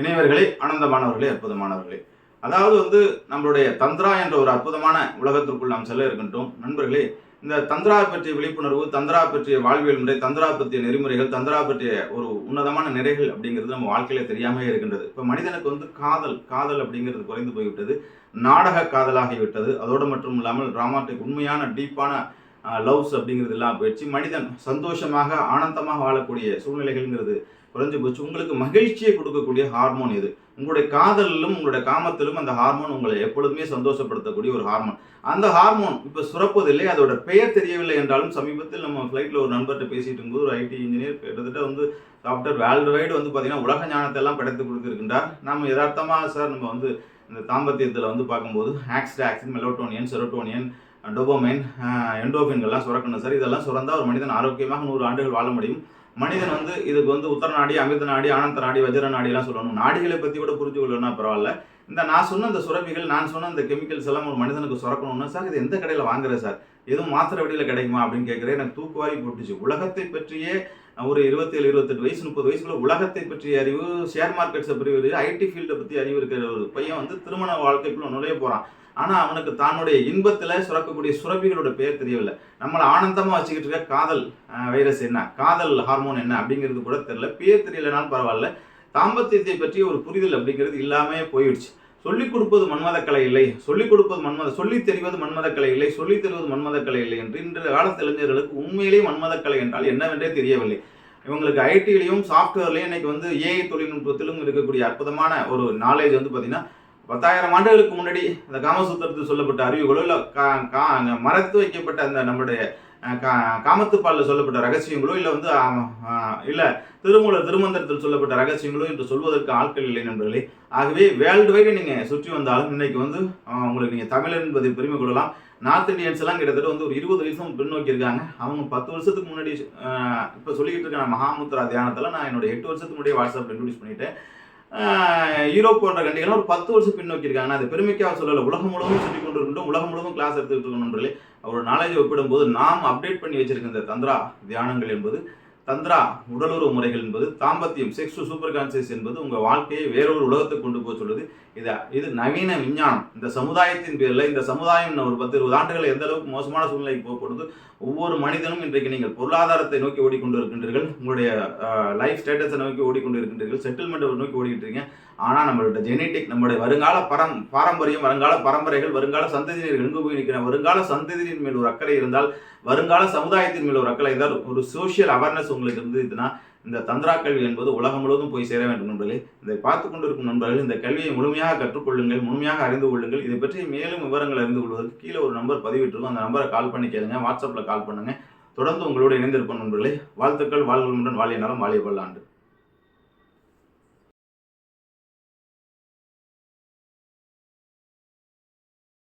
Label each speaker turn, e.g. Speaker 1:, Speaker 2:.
Speaker 1: இணையவர்களே ஆனந்தமானவர்களே அற்புதமானவர்களே. அதாவது வந்து நம்மளுடைய தந்திரா என்ற ஒரு அற்புதமான உலகத்திற்குள் நாம் செல்ல இருக்கின்றோம். நண்பர்களே இந்த தந்திரா பற்றிய விழிப்புணர்வு தந்திரா பற்றிய வாழ்வியல் முறை தந்திரா பற்றிய நெறிமுறைகள் தந்திரா பற்றிய ஒரு உன்னதமான நிறைகள் அப்படிங்கிறது நம்ம வாழ்க்கையில தெரியாமலே இருக்கின்றது. இப்போ மனிதனுக்கு வந்து காதல் காதல் அப்படிங்கிறது குறைந்து போய்விட்டது. நாடக காதலாகிவிட்டது அதோடு மட்டும் இல்லாமல் டிராமாட்டிக் உண்மையான டீப்பான லவ்ஸ் அப்படிங்கிறது எல்லாம் போயிடுச்சு மனிதன் சந்தோஷமாக ஆனந்தமாக வாழக்கூடிய சூழ்நிலைகள்ங்கிறது குறைஞ்சு போச்சு. உங்களுக்கு மகிழ்ச்சியை கொடுக்கக்கூடிய ஹார்மோன் இது உங்களுடைய காதலிலும் உங்களுடைய காமத்திலும் அந்த ஹார்மோன் உங்களை எப்பொழுதுமே சந்தோஷப்படுத்தக்கூடிய ஒரு ஹார்மோன். அந்த ஹார்மோன் இப்போ சுரப்பதில்லை அதோட பெயர் தெரியவில்லை என்றாலும் சமீபத்தில் நம்ம ஃப்ளைட்டில் ஒரு நண்பர்கிட்ட பேசிட்டு இருக்கும்போது ஒரு ஐடி இன்ஜினியர் கிட்டத்தட்ட வந்து டாக்டர் வேர்ல்டு வைடு வந்து பார்த்தீங்கன்னா உலக ஞானத்தை எல்லாம் படைத்து கொடுத்துருக்கின்றார். நம்ம யதார்த்தமாக சார் நம்ம வந்து இந்த தாம்பத்தியத்தில் வந்து பார்க்கும்போது ஆக்சிட் ஆக்சின் மெலோட்டோனியன் செரோட்டோனியன் டொபோமைன் எண்டோபின்கள்லாம் சுரக்கணும் சார். இதெல்லாம் சுரந்தால் ஒரு மனிதன் ஆரோக்கியமாக நூறு ஆண்டுகள் வாழ முடியும். மனிதன் வந்து இதுக்கு வந்து உத்தர நாடி அமிர்த நாடி ஆனந்த நாடி வஜ்ர நாடிலாம் சொல்லணும். நாடிகளை பற்றி கூட புரிஞ்சு கொள்ளணும்னா பரவாயில்ல. இந்த நான் சொன்ன இந்த சுரப்பிகள் நான் சொன்ன இந்த கெமிக்கல்ஸ் எல்லாம் ஒரு மனிதனுக்கு சுரக்கணும்னா சார் இது எந்த கடையில் வாங்குறேன் சார்? எதுவும் மாத்திரை வடியில் கிடைக்குமா அப்படின்னு கேட்குறேன். எனக்கு தூக்குவாரி போட்டுச்சு. உலகத்தை பற்றியே ஒரு இருபத்தேழு இருபத்தெட்டு வயசு முப்பது வயசுக்குள்ள உலகத்தை பற்றிய அறிவு ஷேர் மார்க்கெட்ஸை பற்றி அறிவு ஐடி ஃபீல்டை பற்றி அறிவு இருக்கிற ஒரு பையன் வந்து திருமண வாழ்க்கைக்குள்ள நுழைய போகிறான் ஆனால் அவனுக்கு தன்னுடைய இன்பத்தில் சுரக்கக்கூடிய சுரப்பிகளோட பேர் தெரியவில்லை. நம்மளை ஆனந்தமாக வச்சுக்கிட்டு இருக்க காதல் வைரஸ் என்ன? காதல் ஹார்மோன் என்ன அப்படிங்கிறது கூட தெரியல. பேர் தெரியலனாலும் பரவாயில்ல. தாம்பத்தியத்தை பற்றி ஒரு புரிதல் அப்படிங்கிறது இல்லாமல் போயிடுச்சு. சொல்லிக் கொடுப்பது மன்மதக்கலை இல்லை. சொல்லிக் கொடுப்பது மன்மத சொல்லித் தெரிவது மன்மதக்கலை இல்லை. சொல்லித் தருவது மன்மதக்கலை இல்லை என்று இன்றைய காலத்து இளைஞர்களுக்கு உண்மையிலேயே மன்மதக்கலை என்றால் என்னவென்றே தெரியவில்லை. இவங்களுக்கு ஐடிலையும் சாஃப்ட்வேர்லையும் இன்னைக்கு வந்து ஏஐ தொழில்நுட்பத்திலும் இருக்கக்கூடிய அற்புதமான ஒரு நாலேஜ் வந்து பார்த்தீங்கன்னா பத்தாயிரம் ஆண்டுகளுக்கு முன்னாடி இந்த காமசூத்திரத்தில் சொல்லப்பட்ட அறிவுகளோ இல்லை கா கா மறைத்து வைக்கப்பட்ட அந்த நம்முடைய கா காமத்துப்பாலில் சொல்லப்பட்ட ரகசியங்களோ இல்லை வந்து இல்லை திருமூலர் திருமந்திரத்தில் சொல்லப்பட்ட ரகசியங்களோ என்று சொல்வதற்கு ஆட்கள் இல்லை நண்பர்களே. ஆகவே வேர்ல்டு வைடு நீங்கள் சுற்றி வந்தாலும் இன்னைக்கு வந்து உங்களுக்கு நீங்கள் தமிழர் என்பதை பெருமை கொள்ளலாம். நார்த் இந்தியன்ஸ் எல்லாம் கிட்டத்தட்ட வந்து ஒரு இருபது வருஷம் பின்னோக்கி இருக்காங்க. அவங்க பத்து வருஷத்துக்கு முன்னாடி இப்போ சொல்லிக்கிட்டு இருக்க மகாமுத்ரா தியானத்தில் நான் என்னோட எட்டு வருஷத்துக்கு முன்னாடியே வாட்ஸ்அப் இன்ட்ரடியூஸ் பண்ணிட்டேன். யூரோப் போன்ற கண்டிகள் ஒரு பத்து வருஷம் பின்னோக்கி இருக்காங்க அது பெருமைக்காக சொல்லலை. உலகம் முழுவதும் சுற்றி கொண்டு இருக்கட்டும் உலகம் முழுவதும் கிளாஸ் எடுத்துக்கிட்டு இருக்கணும்ன்றே அவரோட நாலேஜ் ஒப்பிடும்போது நாம் அப்டேட் பண்ணி வச்சிருக்க இந்த தந்திரா தியானங்கள் என்பது தந்திரா உடலுறவு முறைகள் என்பது தாம்பத்தியம் செக்ஸ் சூப்பர் கான்சியஸ் என்பது உங்கள் வாழ்க்கையை வேறொரு உலகத்துக்கு கொண்டு போக சொல்லுது. இது இது நவீன விஞ்ஞானம். இந்த சமுதாயத்தின் பேரில் இந்த சமுதாயம் ஒரு பத்து இருபது ஆண்டுகள் எந்த அளவுக்கு மோசமான சூழ்நிலைக்கு போகப்படுது ஒவ்வொரு மனிதனும் இன்றைக்கு நீங்கள் பொருளாதாரத்தை நோக்கி ஓடிக்கொண்டு இருக்கின்றீர்கள். உங்களுடைய லைஃப் ஸ்டேட்டஸை நோக்கி ஓடிக்கொண்டு இருக்கின்றீர்கள். செட்டில்மெண்ட்டை நோக்கி ஓடிக்கிட்டு இருக்கீங்க. ஆனால் நம்மளோட ஜெனட்டிக் நம்மளுடைய வருங்கால பரம் பாரம்பரியம் வருங்கால பரம்பரைகள் வருங்கால சந்ததியினர் எங்கு போய் நிற்கிற வருங்கால சந்ததியின் மேல் ஒரு அக்கறை இருந்தால் வருங்கால சமுதாயத்தின் மேல் ஒரு அக்கறை இருந்தால் ஒரு சோஷியல் அவேர்னஸ் உங்களுக்கு இருந்ததுன்னா இந்த தந்திரா கல்வி என்பது உலகம் முழுவதும் போய் சேர வேண்டும் நண்பர்களே. இதை பார்த்து கொண்டிருக்கும் நண்பர்கள் இந்த கல்வியை முழுமையாக கற்றுக்கொள்ளுங்கள் முழுமையாக அறிந்து கொள்ளுங்கள். இதை பற்றி மேலும் விவரங்கள் அறிந்து கொள்வதற்கு கீழே ஒரு நம்பர் பதிவிட்டிருக்கும். அந்த நம்பரை கால் பண்ணி கேளுங்க. வாட்ஸ்அப்பில் கால் பண்ணுங்க. தொடர்ந்து உங்களோடு இணைந்திருப்போம் நண்பர்களே. வாழ்த்துக்கள். வாழ்வுடன் வாழிய நலம். வாழிய பல்லாண்டு